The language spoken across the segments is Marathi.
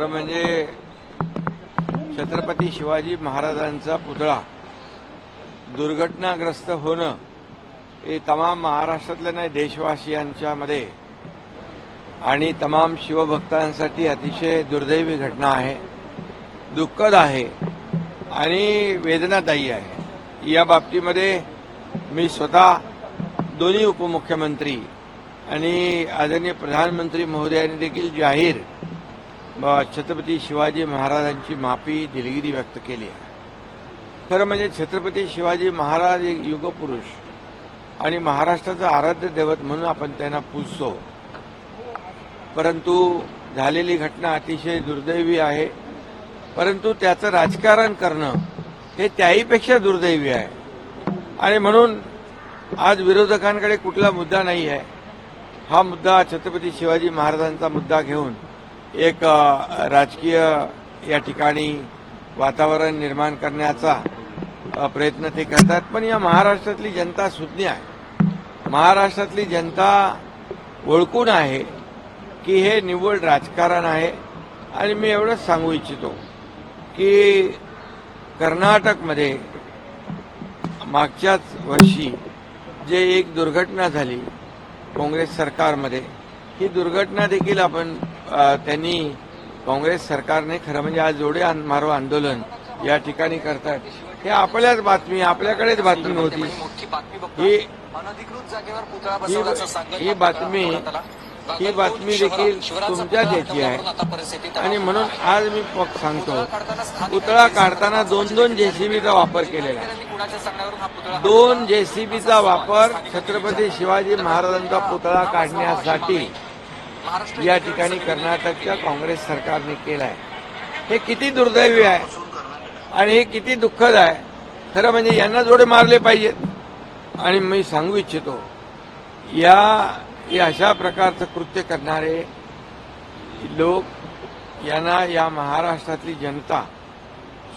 खरं म्हणजे छत्रपती शिवाजी महाराजांचा पुतळा दुर्घटनाग्रस्त होणं हे तमाम महाराष्ट्रातल्या नाही देशवासियांच्यामध्ये आणि तमाम शिवभक्तांसाठी अतिशय दुर्दैवी घटना आहे. दुःखद आहे आणि वेदनादायी आहे. या बाबतीमध्ये मी स्वतः दोन्ही उपमुख्यमंत्री आणि आदरणीय प्रधानमंत्री महोदयांनी देखील जाहीर छत्रपती शिवाजी महाराजांची माफी दिलगिरी व्यक्त केली आहे. खरं म्हणजे छत्रपती शिवाजी महाराज एक युगपुरुष आणि महाराष्ट्राचं आराध्य दैवत म्हणून आपण त्यांना पूजतो. परंतु झालेली घटना अतिशय दुर्दैवी आहे. परंतु त्याचं राजकारण करणं हे त्याहीपेक्षा दुर्दैवी आहे. आणि म्हणून आज विरोधकांकडे कुठला मुद्दा नाही आहे हा मुद्दा छत्रपती शिवाजी महाराजांचा मुद्दा घेऊन एक राजकीय या ठिकाणी वातावरण निर्माण करण्याचा प्रयत्न ते करतात. पण या महाराष्ट्रातली जनता सुज्ञ आहे. महाराष्ट्रातली जनता ओळखून आहे की हे निव्वळ राजकारण आहे. आणि मी एवढंच सांगू इच्छितो की कर्नाटकमध्ये मागच्याच वर्षी जे एक दुर्घटना झाली काँग्रेस सरकारमध्ये ही दुर्घटना देखील आपण त्यांनी काँग्रेस सरकारने खरं म्हणजे आज जोडे मारो आंदोलन या ठिकाणी करतात हे आपल्याच बातमी आपल्याकडेच बातमी होती ही ही बातमी. ही बातमी देखील शिवरायांचा तुमच्याच पुतळा याची आहे. आणि म्हणून. आज मी सांगतो पुतळा काढताना दोन दोन जेसीबीचा वापर केलेला आहे. दोन जेसीबीचा वापर छत्रपती शिवाजी महाराजांचा पुतळा काढण्यासाठी या ठिकाणी कर्नाटकच्या काँग्रेस सरकारने केलं आहे हे किती दुर्दैवी आहे आणि हे किती दुःखद आहे. खरं म्हणजे यांना जोडे मारले पाहिजेत. आणि मी सांगू इच्छितो या या अशा प्रकारचं कृत्य करणारे लोक यांना या महाराष्ट्रातली जनता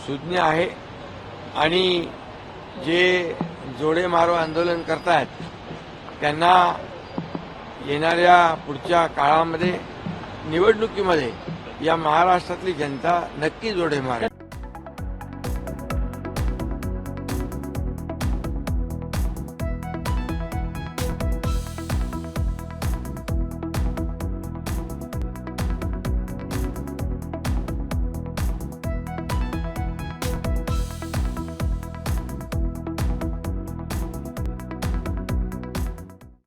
सुज्ञ आहे. आणि जे जोडे मारो आंदोलन करतायत त्यांना येणाऱ्या पुढच्या काळामध्ये निवडणुकीमध्ये या महाराष्ट्रातली जनता नक्की जोडे मारेल.